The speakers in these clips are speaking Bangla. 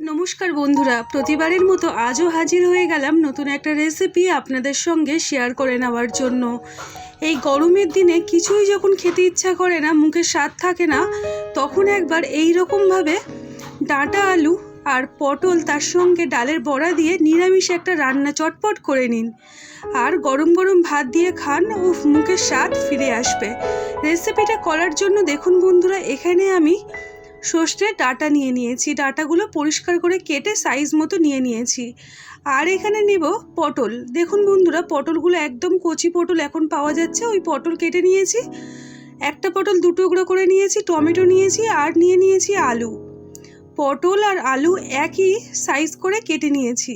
নমস্কার বন্ধুরা, প্রতিবারের মতো আজও হাজির হয়ে গেলাম নতুন একটা রেসিপি আপনাদের সঙ্গে শেয়ার করে নেওয়ার জন্য। এই গরমের দিনে কিছুই যখন খেতে ইচ্ছা করে না, মুখে স্বাদ থাকে না, তখন একবার এই রকমভাবে ডাঁটা আলু আর পটল তার সঙ্গে ডালের বড়া দিয়ে নিরামিষ একটা রান্না চটপট করে নিন। আর গরম গরম ভাত দিয়ে খান ও মুখের স্বাদ ফিরে আসবে। রেসিপিটা করার জন্য দেখুন বন্ধুরা, এখানে আমি সর্ষে ডাটা নিয়ে নিয়েছি, ডাটাগুলো পরিষ্কার করে কেটে সাইজ মতো নিয়ে নিয়েছি। আর এখানে নেব পটল। দেখুন বন্ধুরা, পটলগুলো একদম কচি পটল এখন পাওয়া যাচ্ছে, ওই পটল কেটে নিয়েছি। একটা পটল দু টুকরো করে নিয়েছি, টমেটো নিয়েছি আর নিয়ে নিয়েছি আলু। পটল আর আলু একই সাইজ করে কেটে নিয়েছি।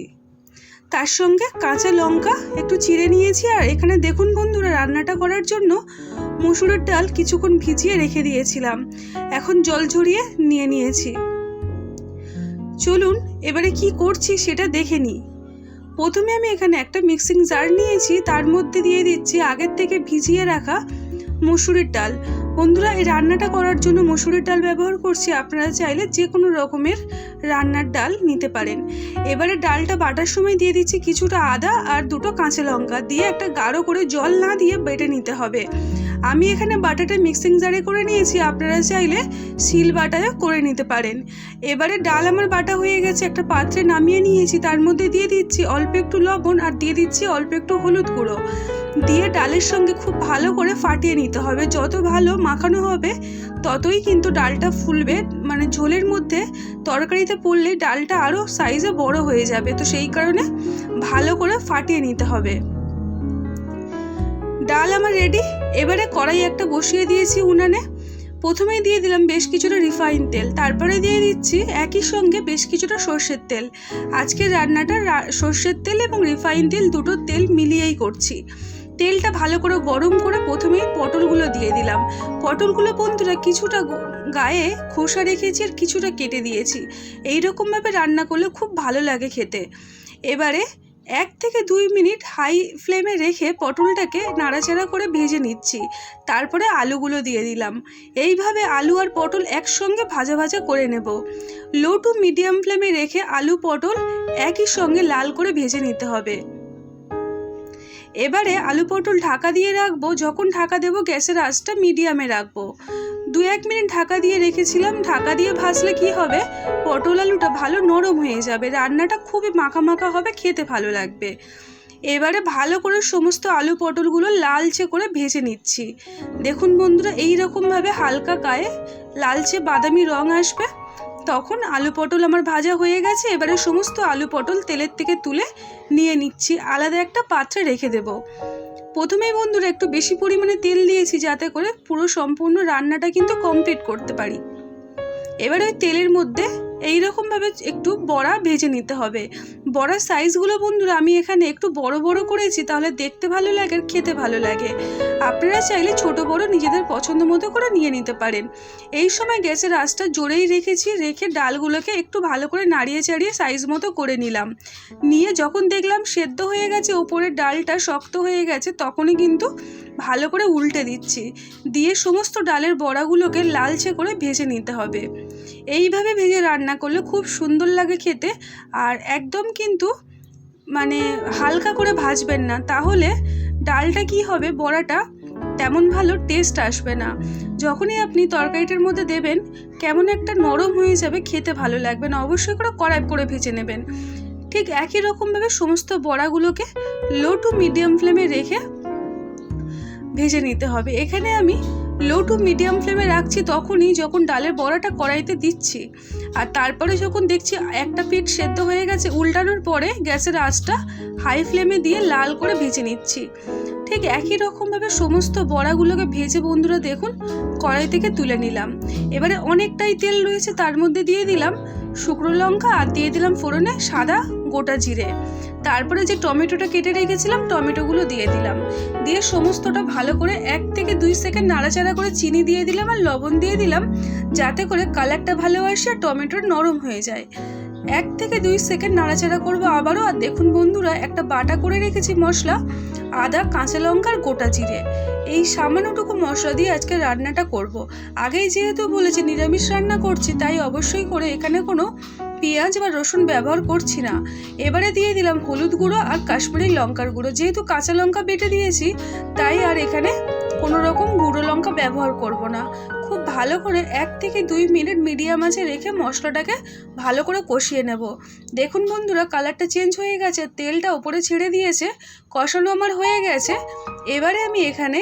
তার সঙ্গে কাঁচা লঙ্কা একটু চিড়ে নিয়েছি, আর এখানে দেখুন বন্ধুরা, রান্নাটা করার জন্য মসুরের ডাল কিছুক্ষণ ভিজিয়ে রেখে দিয়েছিলাম। এখন জল ঝরিয়ে নিয়ে নিয়েছি। চলুন, এবারে কি করছি সেটা দেখে নিই প্রথমে আমি এখানে একটা মিক্সিং জার নিয়েছি, তার মধ্যে দিয়ে দিচ্ছি আগের থেকে ভিজিয়ে রাখা মসুরের ডাল। বন্ধুরা, এই রান্নাটা করার জন্য মসুরের ডাল ব্যবহার করছি, আপনারা চাইলে যে কোনো রকমের রান্নার ডাল নিতে পারেন। এবারে ডালটা বাটার সময় দিয়ে দিচ্ছি কিছুটা আদা আর দুটো কাঁচা লঙ্কা, দিয়ে একটা গাঢ় করে জল না দিয়ে বেটে নিতে হবে। আমি এখানে বাটাটা মিক্সিং জারে করে নিয়েছি, আপনারা চাইলে শিল বাটাও করে নিতে পারেন। এবারে ডাল আমার বাটা হয়ে গেছে, একটা পাত্রে নামিয়ে নিয়েছি, তার মধ্যে দিয়ে দিচ্ছি অল্প একটু লবণ আর দিয়ে দিচ্ছি অল্প একটু হলুদ গুঁড়ো। দিয়ে ডালের সঙ্গে খুব ভালো করে ফাটিয়ে নিতে হবে, যত ভালো মাখানো হবে ততই কিন্তু ডালটা ফুলবে মানে ঝোলের মধ্যে তরকারিতে পড়লে ডালটা আরও সাইজে বড় হয়ে যাবে, তো সেই কারণে ভালো করে ফাটিয়ে নিতে হবে। ডাল আমার রেডি এবারে কড়াই একটা বসিয়ে দিয়েছি উনানে। প্রথমেই দিয়ে দিলাম বেশ কিছুটা রিফাইন তেল। তারপরে দিয়ে দিচ্ছি একই সঙ্গে বেশ কিছুটা সর্ষের তেল। আজকের রান্নাটা সর্ষের তেল এবং রিফাইন তেল দুটো তেল মিলিয়েই করছি। তেলটা ভালো করে গরম করে প্রথমেই পটলগুলো দিয়ে দিলাম। পটলগুলো বন্ধুরা কিছুটা গায়ে খোসা রেখেছি আর কিছুটা কেটে দিয়েছি। এই রকমভাবে রান্না করলে খুব ভালো লাগে খেতে। এবারে এক থেকে দুই মিনিট হাই ফ্লেমে রেখে পটলটাকে নাড়াচাড়া করে ভেজে নিচ্ছি। তারপরে আলুগুলো দিয়ে দিলাম। এইভাবে আলু আর পটল একসঙ্গে ভাজা ভাজা করে নেব। লো টু মিডিয়াম ফ্লেমে রেখে আলু পটল একই সঙ্গে লাল করে ভেজে নিতে হবে। এবারে আলু পটল ঢাকা দিয়ে রাখব, যখন ঢাকা দেবো গ্যাসের আঁচটা মিডিয়ামে রাখব। দু এক মিনিট ঢাকা দিয়ে রেখেছিলাম, ঢাকা দিয়ে ভাজলে কি হবে? পটল আলুটা ভালো নরম হয়ে যাবে, রান্নাটা খুবই মাখা মাখা হবে, খেতে ভালো লাগবে। এবারে ভালো করে সমস্ত আলু পটলগুলো লালচে করে ভেজে নিচ্ছি। দেখুন বন্ধুরা এই রকমভাবে হালকা গায়ে লালচে বাদামি রং আসবে। তখন আলু পটল আমার ভাজা হয়ে গেছে, এবারে সমস্ত আলু পটল তেলের থেকে তুলে নিয়ে নিচ্ছি। আলাদা একটা পাত্রে রেখে দেব। প্রথমেই বন্ধুরা একটু বেশি পরিমাণে তেল দিয়েছি যাতে করে পুরো সম্পূর্ণ রান্নাটা কিন্তু কমপ্লিট করতে পারি। এবারে ওই তেলের মধ্যে এই রকমভাবে একটু বড়া ভেজে নিতে হবে। বড়ার সাইজগুলো বন্ধুরা, আমি এখানে একটু বড় বড় করেছি, তাহলে দেখতে ভালো লাগে আর খেতে ভালো লাগে। আপনারা চাইলে ছোট বড় নিজেদের পছন্দ মতো করে নিয়ে নিতে পারেন। এই সময় গ্যাসের আঁচটা জোরেই রেখেছি, রেখে ডালগুলোকে একটু ভালো করে নাড়িয়ে চাড়িয়ে সাইজ মতো করে নিলাম। নিয়ে যখন দেখলাম সেদ্ধ হয়ে গেছে, ওপরের ডালটা শক্ত হয়ে গেছে, তখনই কিন্তু ভালো করে উল্টে দিচ্ছি। দিয়ে সমস্ত ডালের বড়াগুলোকে লালচে করে ভেজে নিতে হবে। এইভাবে ভেজে রান্না করলে খুব সুন্দর লাগে খেতে। আর একদম কিন্তু মানে হালকা করে ভাজবেন না, তাহলে ডালটা কি হবে, বড়াটা তেমন ভালো টেস্ট আসবে না। যখনই আপনি তরকারিটার মধ্যে দেবেন, কেমন একটা নরম হয়ে যাবে, খেতে ভালো লাগবে না। অবশ্যই করে কড়াই করে ভেজে নেবেন। ঠিক একই রকমভাবে সমস্ত বড়াগুলোকে লো টু মিডিয়াম ফ্লেমে রেখে ভেজে নিতে হবে। এখানে আমি লো টু মিডিয়াম ফ্লেমে রাখছি তখনই যখন ডালের বড়াটা কড়াইতে দিচ্ছি। আর তারপরে যখন দেখছি একটা পিঠ সেদ্ধ হয়ে গেছে, উল্টানোর পরে গ্যাসের আঁচটা হাই ফ্লেমে দিয়ে লাল করে ভেজে নিচ্ছি। ঠিক একই রকমভাবে সমস্ত বড়াগুলোকে ভেজে বন্ধুরা দেখুন, কড়াই থেকে তুলে নিলাম। এবারে অনেকটাই তেল রয়েছে, তার মধ্যে দিয়ে দিলাম শুকনো লঙ্কা আর দিয়ে দিলাম ফোড়নে সাদা গোটা জিরে। তারপরে যে টমেটোটা কেটে রেখেছিলাম, টমেটোগুলো দিয়ে দিলাম। দিয়ে সমস্তটা ভালো করে এক থেকে দুই সেকেন্ড নাড়াচাড়া করে চিনি দিয়ে দিলাম আর লবণ দিয়ে দিলাম, যাতে করে কালারটা ভালো আসে আর টমেটোর নরম হয়ে যায়। এক থেকে দুই সেকেন্ড নাড়াচাড়া করব আবারও, আর দেখুন বন্ধুরা, একটা বাটা করে রেখেছি মশলা, আদা, কাঁচা লঙ্কার গোটা জিরে। এই সামান্যটুকু মশলা দিয়ে আজকে রান্নাটা করব। আগেই যেহেতু বলেছি নিরামিষ রান্না করছি, তাই অবশ্যই করে এখানে কোনো পেঁয়াজ বা রসুন ব্যবহার করছি না। এবারে দিয়ে দিলাম হলুদ গুঁড়ো আর কাশ্মীরি লঙ্কার গুঁড়ো। যেহেতু কাঁচা লঙ্কা বেটে দিয়েছি, তাই আর এখানে কোনো রকম গুঁড়ো লঙ্কা ব্যবহার করব না। খুব ভালো করে এক থেকে দুই মিনিট মিডিয়াম আঁচে রেখে মশলাটাকে ভালো করে কষিয়ে নেব। দেখুন বন্ধুরা, কালারটা চেঞ্জ হয়ে গেছে, তেলটা ওপরে ছেড়ে দিয়েছে, কষানো আমার হয়ে গেছে। এবারে আমি এখানে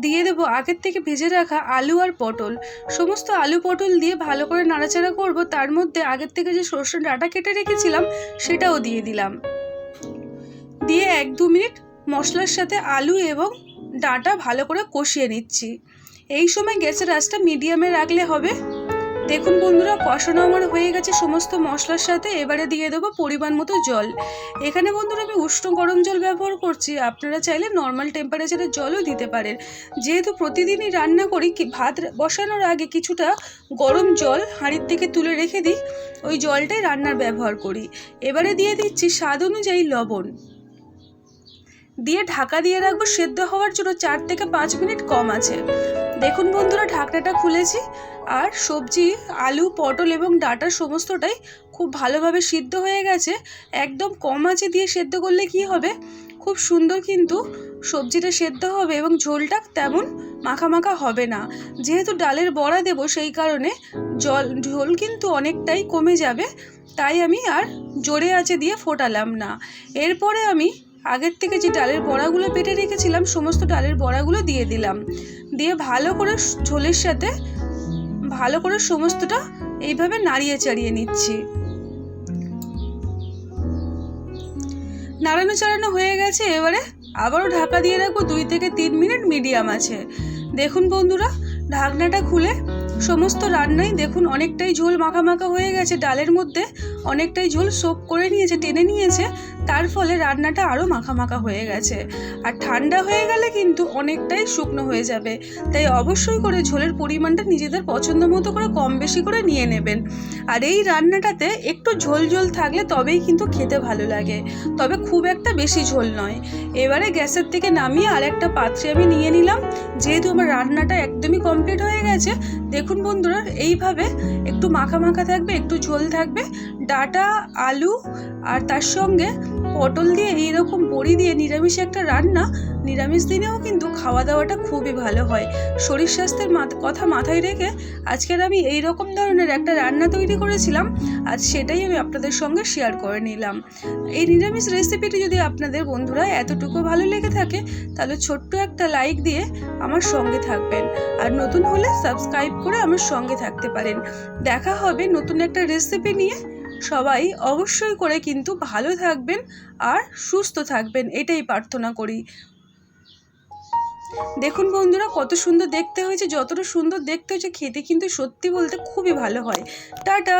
দিয়ে দেব। আগের থেকে ভেজে রাখা আলু আর পটল। সমস্ত আলু পটল দিয়ে ভালো করে নাড়াচাড়া করব। তার মধ্যে আগের থেকে যে সর্ষের ডাটা কেটে রেখেছিলাম, সেটাও দিয়ে দিলাম। দিয়ে এক দু মিনিট মশলার সাথে আলু এবং ডাঁটা ভালো করে কষিয়ে নিচ্ছি। এই সময় গ্যাসের আঁচটা মিডিয়ামে রাখলে হবে। দেখুন বন্ধুরা, কষানো আমার হয়ে গেছে সমস্ত মশলার সাথে, এবারে দিয়ে দেবো পরিমাণ মতো জল। এখানে বন্ধুরা আমি উষ্ণ গরম জল ব্যবহার করছি, আপনারা চাইলে নর্মাল টেম্পারেচারের জলও দিতে পারেন। যেহেতু প্রতিদিনই রান্না করি, কি ভাত বসানোর আগে কিছুটা গরম জল হাঁড়ির থেকে তুলে রেখে দিই, ওই জলটাই রান্নার ব্যবহার করি। এবারে দিয়ে দিচ্ছি স্বাদ অনুযায়ী লবণ। দিয়ে ঢাকা দিয়ে রাখব, সেদ্ধ হওয়ার জন্য চার থেকে পাঁচ মিনিট কম আছে। দেখুন বন্ধুরা, ঢাকনাটা খুলেছি। আর সবজি, আলু, পটল এবং ডাটা সমস্তটাই খুব ভালোভাবে সিদ্ধ হয়ে গেছে। একদম কম আঁচে দিয়ে সেদ্ধ করলে কি হবে? খুব সুন্দর কিন্তু সবজিটা সেদ্ধ হবে এবং ঝোলটা তেমন মাখা মাখা হবে না। যেহেতু ডালের বড়া দেব, সেই কারণে জল, ঝোল কিন্তু অনেকটাই কমে যাবে। তাই আমি আর জোরে আঁচে দিয়ে ফোটালাম না। এরপরে আমি আগের থেকে যে ডালের বড়াগুলো পেটে রেখেছিলাম, সমস্ত ডালের বড়াগুলো দিয়ে দিলাম। দিয়ে ভালো করে ঝোলের সাথে ভালো করে সমস্তটা এইভাবে নাড়িয়ে চাড়িয়ে নিচ্ছি। নাড়ানো চাড়ানো হয়ে গেছে, এবারে আবারও ঢাকা দিয়ে রাখব দুই থেকে তিন মিনিট মিডিয়াম আছে। দেখুন বন্ধুরা, ঢাকনাটা খুলে সমস্ত রান্নাই দেখুন অনেকটাই ঝোল মাখা মাখা হয়ে গেছে। ডালের মধ্যে অনেকটাই ঝোল সোপ করে নিয়েছে, টেনে নিয়েছে। তার ফলে রান্নাটা আরও মাখা মাখা হয়ে গেছে। আর ঠান্ডা হয়ে গেলে কিন্তু অনেকটাই শুকনো হয়ে যাবে। তাই অবশ্যই করে ঝোলের পরিমাণটা নিজেদের পছন্দ মতো করে কম বেশি করে নিয়ে নেবেন। আর এই রান্নাটাতে একটু ঝোল ঝোল থাকলে তবেই কিন্তু খেতে ভালো লাগে। তবে খুব একটা বেশি ঝোল নয়। এবারে গ্যাসের থেকে নামিয়ে আর একটা পাত্রে আমি নিয়ে নিলাম। যেহেতু আমার রান্নাটা একদমই কমপ্লিট হয়ে গেছে দেখুন বন্ধুরা, এইভাবে একটু মাখা মাখা থাকবে, একটু ঝোল থাকবে, ডাটা, আলু আর তার সঙ্গে পটল দিয়ে এইরকম বড়ি দিয়ে নিরামিষ একটা রান্না, নিরামিষ দিনেও কিন্তু খাওয়া দাওয়াটা খুবই ভালো হয়। শরীর স্বাস্থ্যের কথা মাথায় রেখে আজকের আমি এই রকম ধরনের একটা রান্না তৈরি করেছিলাম। আজ সেটাই আমি আপনাদের সঙ্গে শেয়ার করে নিলাম। এই নিরামিষ রেসিপিটি যদি আপনাদের বন্ধুরা এতটুকু ভালো লেগে থাকে, তাহলে ছোট্ট একটা লাইক দিয়ে আমার সঙ্গে থাকবেন। আর নতুন হলে সাবস্ক্রাইব করে আমার সঙ্গে থাকতে পারেন। দেখা হবে নতুন একটা রেসিপি নিয়ে। সবাই অবশ্যই করে কিন্তু ভালো থাকবেন আর সুস্থ থাকবেন, এটাই প্রার্থনা করি। দেখুন বন্ধুরা, কত সুন্দর দেখতে হয়েছে, যতটা সুন্দর দেখতে হয়েছে, খেতে কিন্তু সত্যি বলতে খুবই ভালো হয়। টাটা!